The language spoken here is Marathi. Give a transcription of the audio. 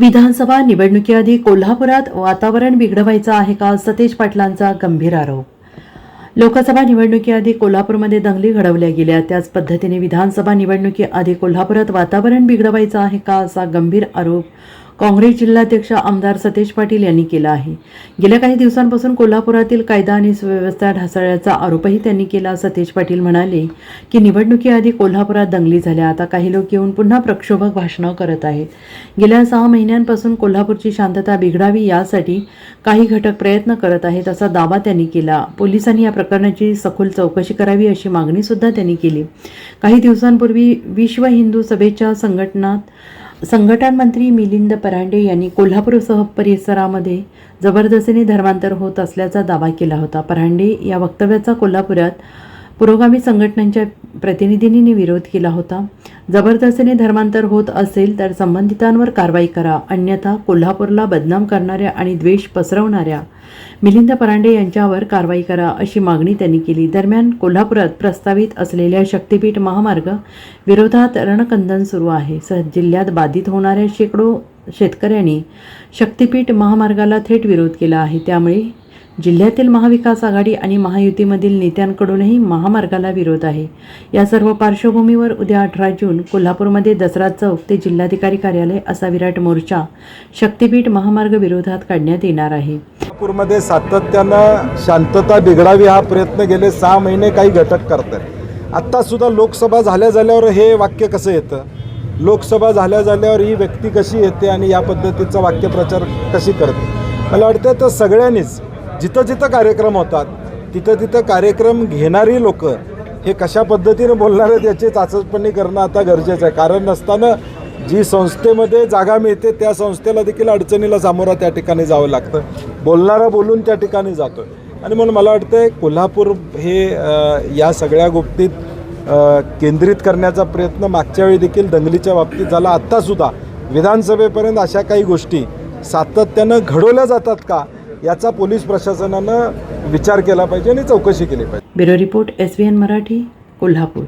विधानसभा निवडणुकीआधी कोल्हापुरात वातावरण बिघडवायचं आहे का? सतेज पाटलांचा गंभीर आरोप. लोकसभा निवडणुकीआधी कोल्हापूरमध्ये दंगली घडवल्या गेल्या. त्याच पद्धतीने विधानसभा निवडणुकीआधी कोल्हापुरात वातावरण बिघडवायचं आहे का? असा गंभीर आरोप काँग्रेस जिल्हाध्यक्ष आमदार सतेज पाटील यांनी केला आहे. गेल्या काही दिवसांपासून कोल्हापुरातील कायदा आणि सुव्यवस्था ढासळल्याचा आरोपही त्यांनी केला. सतेज पाटील म्हणाले की निवडणुकीआधी कोल्हापुरात दंगली झाल्या. आता काही लोक येऊन पुन्हा प्रक्षोभक भाषणं करत आहेत. गेल्या सहा महिन्यांपासून कोल्हापूरची शांतता बिघडावी यासाठी काही घटक प्रयत्न करत आहेत असा दावा त्यांनी केला. पोलिसांनी या प्रकरणाची सखोल चौकशी करावी अशी मागणी सुद्धा त्यांनी केली. काही दिवसांपूर्वी विश्व हिंदू सभेच्या संघटनात संघटन मंत्री मिलिंद परांडे यांनी कोल्हापूरसह परिसरामध्ये जबरदस्तीने धर्मांतर होत असल्याचा दावा केला होता. परांडे या वक्तव्याचा कोल्हापुरात पुरोगामी संघटनांच्या प्रतिनिधींनी विरोध केला होता. जबरदस्तीने धर्मांतर होत असेल तर संबंधितांवर कारवाई करा. अन्यथा कोल्हापूरला बदनाम करणाऱ्या आणि द्वेष पसरवणाऱ्या मिलिंद परांडे यांच्यावर कारवाई करा अशी मागणी त्यांनी केली. दरम्यान कोल्हापुरात प्रस्तावित असलेल्या शक्तीपीठ महामार्ग विरोधात रणकंदन सुरू आहे. स जिल्ह्यात बाधित होणाऱ्या शेकडो शेतकऱ्यांनी शक्तीपीठ महामार्गाला थेट विरोध केला आहे. त्यामुळे जिल्ह्यातील महाविकास आघाडी आणि महायुतीमधील नेत्यांकडूनही महामार्गाला विरोध आहे. या सर्व पार्श्वभूमीवर उद्या अठरा जून कोल्हापूरमध्ये दसरा चौक ते जिल्हाधिकारी कार्यालय असा विराट मोर्चा शक्तीपीठ महामार्ग विरोधात काढण्यात येणार आहे. कोल्हापूरमध्ये सातत्यानं शांतता बिघडावी हा प्रयत्न गेले सहा महिने काही घटक करतात. आत्ता सुद्धा लोकसभा झाल्या झाल्यावर हे वाक्य कसं येतं? लोकसभा झाल्या झाल्यावर ही व्यक्ती कशी येते आणि या पद्धतीचा वाक्यप्रचार कशी करते? मला वाटतं तर सगळ्यांनीच जिथं जिथं कार्यक्रम होतात तिथं तिथं कार्यक्रम घेणारी लोक हे कशा पद्धतीनं बोलणार आहेत याची चाचपणी करणं आता गरजेचं आहे. कारण नसताना जी संस्थेमध्ये जागा मिळते त्या संस्थेला देखील अडचणीला सामोरा त्या ठिकाणी जावं लागतं. बोलणारा बोलून त्या ठिकाणी जातो आणि म्हणून मला वाटतं कोल्हापूर हे या सगळ्या गोष्टीत केंद्रित करण्याचा प्रयत्न मागच्या वेळी देखील दंगलीच्या बाबतीत झाला. आत्तासुद्धा विधानसभेपर्यंत अशा काही गोष्टी सातत्यानं घडवल्या जातात का? याचा पोलीस प्रशासनानं विचार केला पाहिजे आणि चौकशी केली पाहिजे. Bureau report S V N Marathi Kolhapur.